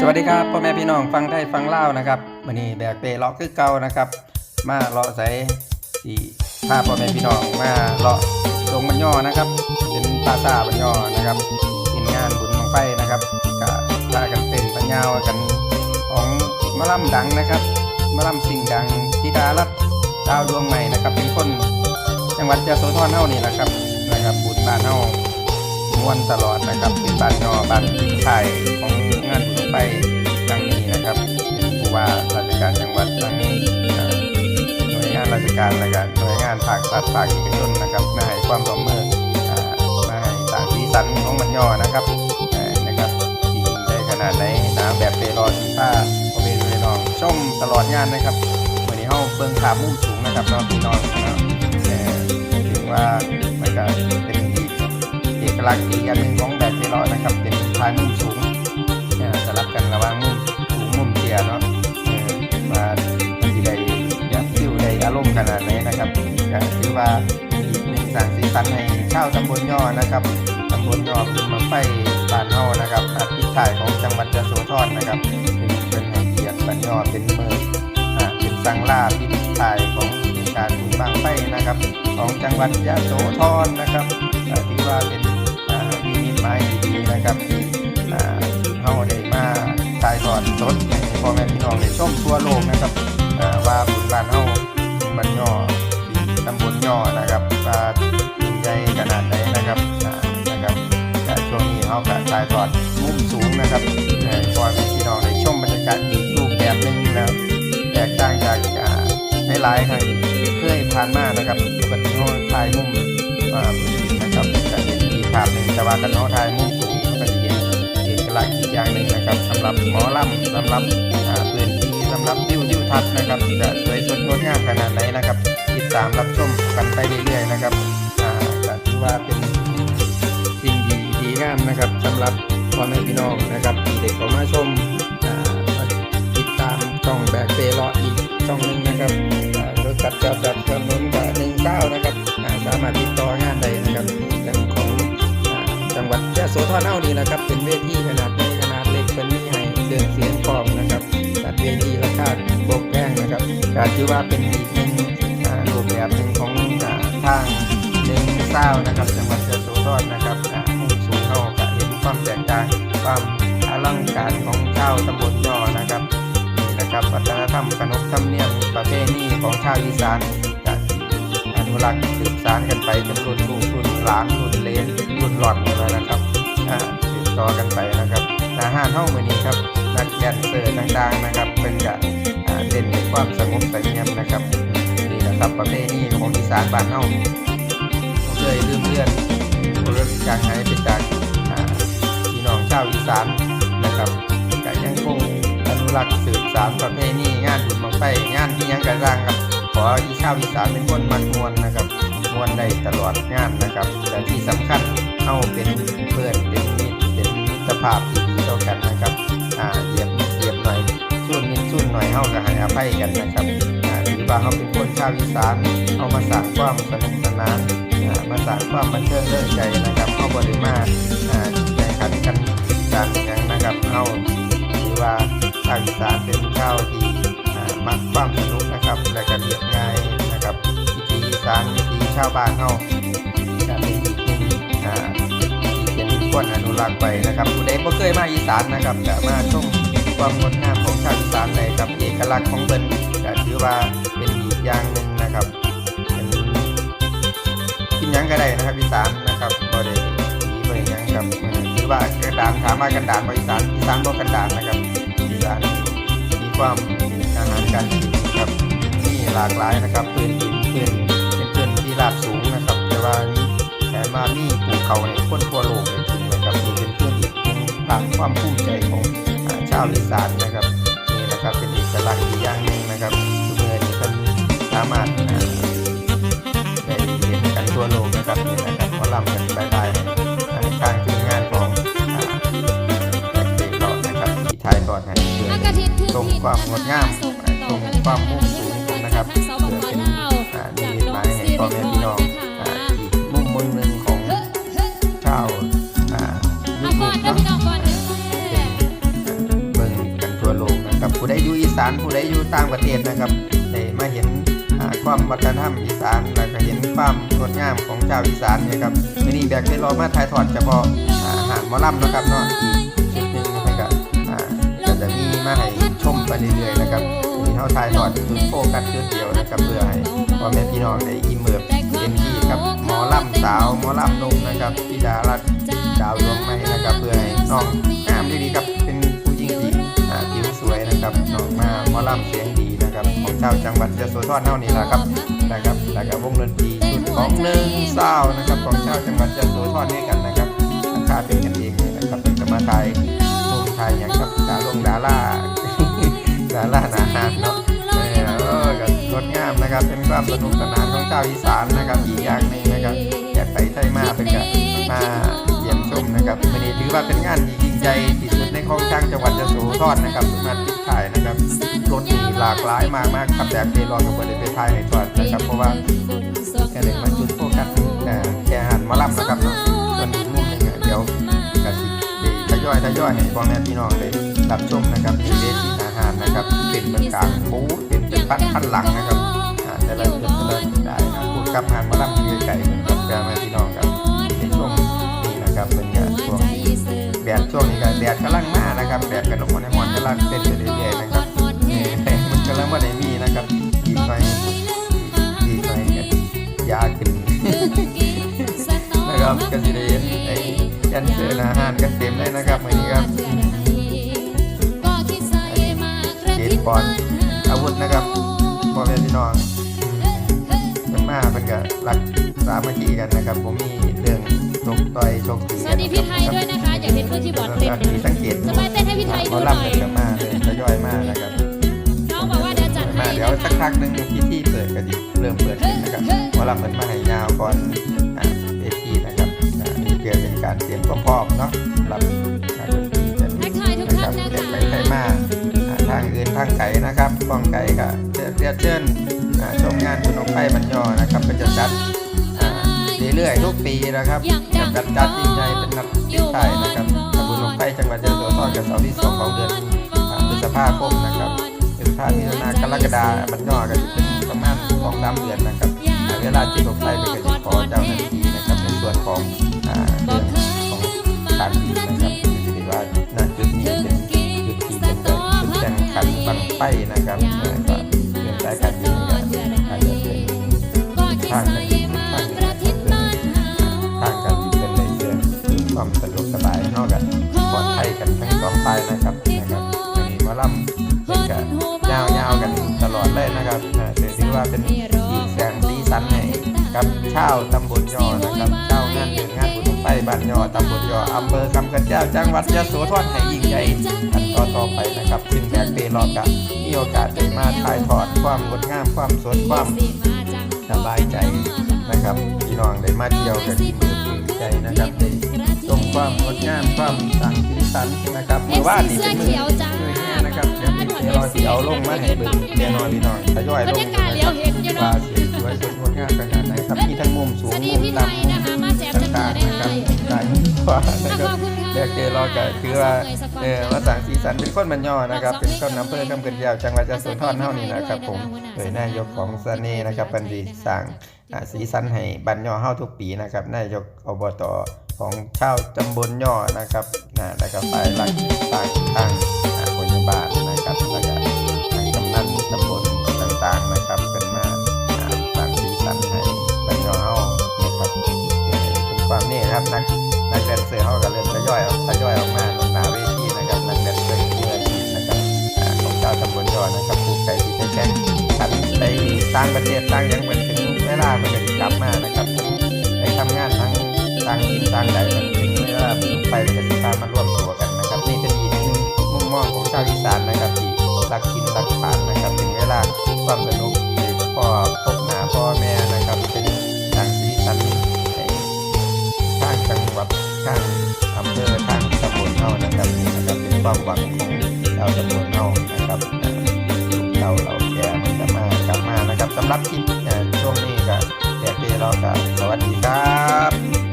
สวัสดีครับพ่อแม่พี่น้องฟังไทยฟังเล่านะครับวันนี้แบกเปเลาะคือเก่านะครับ มาเลาะใส่สีพาพ่อแม่พี่น้องมาเลาะตรงมันย่อนะครับ เป็นภาษาบันย่อนะครับกินงานบุญของไฟนะครับก็พากันเป็นปัญญาวกันของมะล่ำดังนะครับมะล่ำสิ่งดังธิดารัตดาวดวงใหม่นะครับ เป็นคนจังหวัดยะโสธรเฮานี่แหละครับนะครับบุญบ้านเฮาม้วนตลอดนะครับเป็นบ้านนอบ้านไทยของงานบุญ ไปครั้งนี้นะครับผู้ว่าราชการจังหวัดทั้งเอ่อหน่วยงานราชการและก็หน่วยงานภาครัฐภาคเอกชนนะครับมาให้ความร่วมมือมาให้สางสีสันของมันย่อนะครับนะครับที่ได้ขนาดไหนหนาแบบเปรอสีผ้าโอเบเรนองชมตลอดงานนะครับวันนี้เฮาเบิ่งขามุมสูงนะครับน้องพี่น้องนะครับแต่ถึงว่ามันก็เป็นอีเอกลักษณ์อีกอันหนึ่งของแบบเทเลาะนะครับเป็นทางมุมสูง ขนาดไหนนะครับก็ถือว่าอีกหนึ่งสางสีสันให้ชาวตำบลย่อนะครับตำบลย่อเป็นมาไฟบ้านเฮานะครับอาทิตย์ถ่ายของจังหวัดยะโสธรนะครับเป็นเป็นให้เกียรติบ้านย่อเป็นเมืองอ่าเป็นสังลาพิธีถ่ายของการบุญบางไฟนะครับของจังหวัดยะโสธรนะครับอ่าถือว่าเป็นอ่ามีมิตหมายดีนะครับที่อ่าเฮาได้มาถ่ายทอดสดให้พ่อแม่พี่น้องได้ชมทั่วโลกนะครับอ่าว่าบุญบ้านเฮา บ้านย่อที่ตำบลย่อนะครับว่ายิ่งใหญ่ขนาดไหนนะครับนะครับแต่ช่วงนี้เฮาก็ถ่ายทอดมุมสูงนะครับให้พ่อแม่พี่น้องได้ชมบรรยากาศอีกรูปแบบนึงแล้วแตกต่างจากอ่าหลายๆครั้งที่เคยผ่านมานะครับปกติเฮาถ่ายมุมอ่านะครับจะเห็นอีกภาพหนึ่งแต่ว่ากันโนไทยมุมสูงก็จะเห็นเอกลักษณ์อีกอย่างหนึ่งนะครับสำหรับหมอลำสำหรับพื้นที่สำหรับวิวทิวทัศน์นะครับจะสวย งดงามขนาดไหนนะครับ ติดตามรับชมกันไปเรื่อยๆนะครับอ่าก็ถือว่าเป็นสิ่งดีดีงามนะครับสำหรับพ่อแม่พี่น้องนะครับเด็กเขามาชมอ่าติดตามช่องแบกเปรออีกช่องหนึ่งนะครับอ่ารถจัดจอดจัดถนนกับหนึ่งเก้านะครับอ่าสามารถติดต่องานได้นะครับเรื่งของอ่าจังหวัดยะโสธรเฮานี่นะครับ เป็นเวที ถือว่าเป็นอีกหนึ่งรูปแบบหนึ่งของทางหนึ่งเศร้านะครับจังหวัดยะโสธรนะครับมุมสูงเฮาก็เห็นความแตกต่างความอลังการของชาวตำบลย่อนะครับนี่นะครับวัฒนธรรมขนบธรรมเนียมประเพณีของชาวอีสานก็อนุรักษ์สืบสานกันไปจนรุ่นลูกรุ่นหลานรุ่นเลนรุ่นหลอนเลยนะครับสืบต่อกันไปนะครับอาหารห้องมือนี้ครับนักแดนเซอร์ต่างๆนะครับเป็นกะอ่าเด่นใน ความสงบสงียมนะครับนี่นะครับประเพณีของอีสานบ้านเฮาเคยลืมเลือนเรื่องจากไหนเป็นจากพี่น้องชาวอีสานนะครับก็ยังคงอนุรักษ์สืบสานประเพณีงานบุญบังไฟงานที่ยังกระร่างครับขออีชาวอีสานเป็นคนมันมวนนะครับมวนได้ตลอดงานนะครับแต่ที่สำคัญเอาเป็นเพื่อนเป็นมิตรเป็นมิตรภาพที่ นิดชุ่นหน่อยเฮาก็ให้อภัยกันนะครับอ่าถือว่าเขาเป็นคนชาวอีสานเอามาสร้างความสนุกสนานมาสร้างความบันเทิงเรื่องใจนะครับเข้าบริมาอ่าในขันกันการหยังนะครับเอาถือว่าชาวอีสานเป็นชาวที่อ่ามักความสนุกนะครับและก็เรียบง่ายนะครับวิถีอีสานวิถีชาวบ้านเฮาจะเป็นอีกหนึ่งเป็นคนอนุรักษ์ไปนะครับผู้ใดบ่เคยมาอีสานนะครับจะมาชมความงดงามของชาวานเลยครับเอกลักษณ์ของเพิ่นก็ถือว่าเป็นอีกอย่างหนึ่งนะครับเป็นกินยังก็ได้นะครับอีสานนะครับบ่ได้มีบ่ได้ยังครับเออถือว่ากันดานถามว่ากันดานบ่อีสานอีสานบ่กันดานนะครับอีสานมีความอาหารการกินครับที่หลากหลายนะครับพื้นดินพื้นเป็นพื้นที่ราบสูงนะครับ แต่ว่ามีแต่มามีภูเขาในคนทั่วโลกเลยจริงนะครับนี่เป็นพื้นอีกหนึ่าคความภูมิใจของอ่าชาวอีสานนะครับ นี่นะครับ เป็นเอกลักษณ์อีกอย่างหนึ่งนะครับทุกเมื่อนี้ท่านสามารถอ่าได้เห็นกันทั่วโลกนะครับนี่นะครับหมอลำกันบายบายทางการทีมงานของอ่าแบบเด็กเรานะครับที่ถ่ายทอดให้เพื่อนชมความงดงามชมความมุ่ง สานผู้ใดอยู่ต่างประเทศนะครับได้มาเห็นความวัฒนธรรมอีสานแล้วก็เห็นความงดงามของชาวอีสานนะครับวันนี้แบกได้รอมาถ่ายทอดเฉพาะอ่าหารมอลำนะครับเนาะอีกชุดหนึ่งนะครับอาก็จะมีมาให้ชมไปเรื่อยๆนะครับวันนี้เขาถ่ายทอดจุดโฟกัสจุดเดียวนะครับเพื่อให้พ่อแม่พี่น้องได้อิ่มเมอร์เต็มที่กับหมอลำสาวหมอลำนุ่มนะครับพี่ดารัตดาวดวงไม้นะครับเพื่อให้น้องงามดีๆครับ นะครับน้องมาหมอลำเสียงดีนะครับ ของชาวจังหวัดยโสธรเท่านี้แหละครับนะครับแล้วก็วงดนตรีชุดของหนึ่งเศร้านะครับของชาวจังหวัดยโสธรด้วยกันนะครับราคาเป็นกันเองเลยนะครับเป็นกรรมไทยนุ่มไทยอย่างกับดาลงดาราดารานาหานเนาะเออเออก็งดงามนะครับเป็นความสนุกสนานของชาวอีสานนะครับอีกอย่างหนึ่งนะครับอยากไปไทยมาเป็นกับมา มนะครับวันนี้ถือว่าเป็นงานที่ยิ่งใหญ่ที่สุดในของช่างจังหวัดยโสธรนะครับมาติดถ่ายนะครับรถมีหลากหลายมากมากครับแต่เพลองกับบริเวณไทยให้ทอดนะครับ เพราะว่าแค่เด็กมาจุดโฟกัสเอ่อแค่หันมาล่ำนะครับเนาะส่วนอีกมุมหนึงเดี๋ยวกสิทยอยทยอยให้พ่อแม่พี่น้องได้รับชมนะครับมีเวทีอาหารนะครับเป็นเมืองกลางหมูเป็นเป็นพันพันหลังนะครับแต่ละเดือนแต่ละได้นะพูดกับงานมาล่ำยืนไก่ ดดกำลังมานะครับแดดกระหนกในหมอนกำลังเต้นไปเรื่อยๆนะครับนี่มันกำลังว่าได้มีนะครับอีกหน่อยอีกหน่อยก็ยาขึ้นนะครับก็สิได้เห็นไอ้ยันเสืออาหารกันเต็มเลยนะครับวันนี้ครับเกตบอลอาวุธนะครับพ่อแม่พี่น้องเป็นมาเป็นกับรักสามัคคีกันนะครับผมมีเรื่องชกต่อยชกตีสวัสดีพี่ไทยนะคะ อยากเห็นมือคีย์บอร์ดเต้นแล้วก็มีสังเกตสบายเต้นให้พี่ไทยหมดูอหน่ลำอยเป็นกับมาเลยทยอยมากนะครับน้องบอกว่าเดี๋ยวจัดให้มาเดี๋ยวสักพักหนึ่งพิธีเปิดก็ดีเริ่มเปิดขึ้นนะครับหมอลำเป็นมาให้ยาวก่อนอ่าเวทีนะครับอ่านี่เพื่อเป็นการเตรียมความพร้อมเนาะสำหรับการดนตรีจะทักทายทุกนะคท่ารับนนะเด็กคะไปไกลมาอ่าทางอื่นทางไกลนะครับกล้องไกลก็เชิญเรียนเชิญอ่าชมงานคุณองไฟบรรยอนะครับเป็นจะจัดอ่าเรื่อยๆทุกปีนะครับ จะจัดจัดยิ่งใหญ่เป็นนัดทิศไทยนะครับขบุญองไฟจังหวัดยโสธรกับเสาร์ที่สองของเดือนอ่าพฤษภาคมนะครับพฤษภามิถุนากรกฎาบรรยอก็จะเป็นประมาณสองสามเดือนนะครับอ่าเวลาที่องไฟเป็นก็จะขอเจ้าหน้าที่นะครับในส่วนของอ่าเรื่องของการบินนะครับคือที่ว่าณจุดนี้เป็นจุดที่เป็นแบบจุดแข่งขันบังไฟนะครับ เลยนะครับเอ่อถือว่าเป็นอีกแสงสีสันให้กับชาวตำบลยอนะครับชาวงานเดินงานบุญไฟบ้านยอตำบลยออำเภอคำกันเจ้าจังหวัดยะโสธรให้ยิ่งใหญ่กันต่อต่อไปนะครับซึ่งแบกเปรอกะมีโอกาสได้มาถ่ายทอดความงดงามความสดความสบายใจนะครับพี่น้องได้มาเที่ยวกันที่มือปืนใจนะครับได้ชมความงดงามความสังสีสันนะครับเมื่อวานนี้เป็นมือ ดี๋ยวมีเดี๋ยวเราสิเอาลงมาให้เบิ่งแน่นอนพี่น้องทยอยลงบรรยากาศเลี้ยวเห็นอยู่เนาะสวยสดงดงามขนาดไหนครับมีทั้งมุมสูสงวัสดีมุมพี่ไทต่ำยมุมนะคะมาแจมจังต่างได้ๆนะครับเลยได้มุมขวานะครับบคุณค่ะแบกเกรอก็คือว่าเออมาสั่งสีสันเป็นคนบันยอนะครับ เป็นคนอำเภอคำเกินยาวจังหวัดยะโสธรเท่านี้นะครับผมโดยนายกของเสน่ห์นะครับเป็นดีสั่งอ่าสีสันให้บันยอเฮาทุกปีนะครับ นายกอบตของชาวตำบลย่อนะครับนะแล้วก็ฝ่ายหลักต่างางประเทศต่างยังเหมือนถึงเวลามันจะกลับมานะครับไปทำงานทั้งต่างทีมต่างใดมันถึงเวลาไปมันจะติตามมาร่วมตัวกันนะครับ นี่เป็นอีกหนึ่งมุมมองของชาวอีสานนะครับที่รักกินรักทานนะครับถึงเวลาความสนุกที่พ่อพบหน้าพ่อแม่นะครับเป็นทางสีสันในทางจังหวัดทางอำเภอทางตำบลเฮานะครับนี่นะครับเป็นความหวังของชาวตำบลเฮานะครับอ่าเราเรา สำหรับคลิปช่วงนี้ก็แกเปเราก็สวัสดีครับ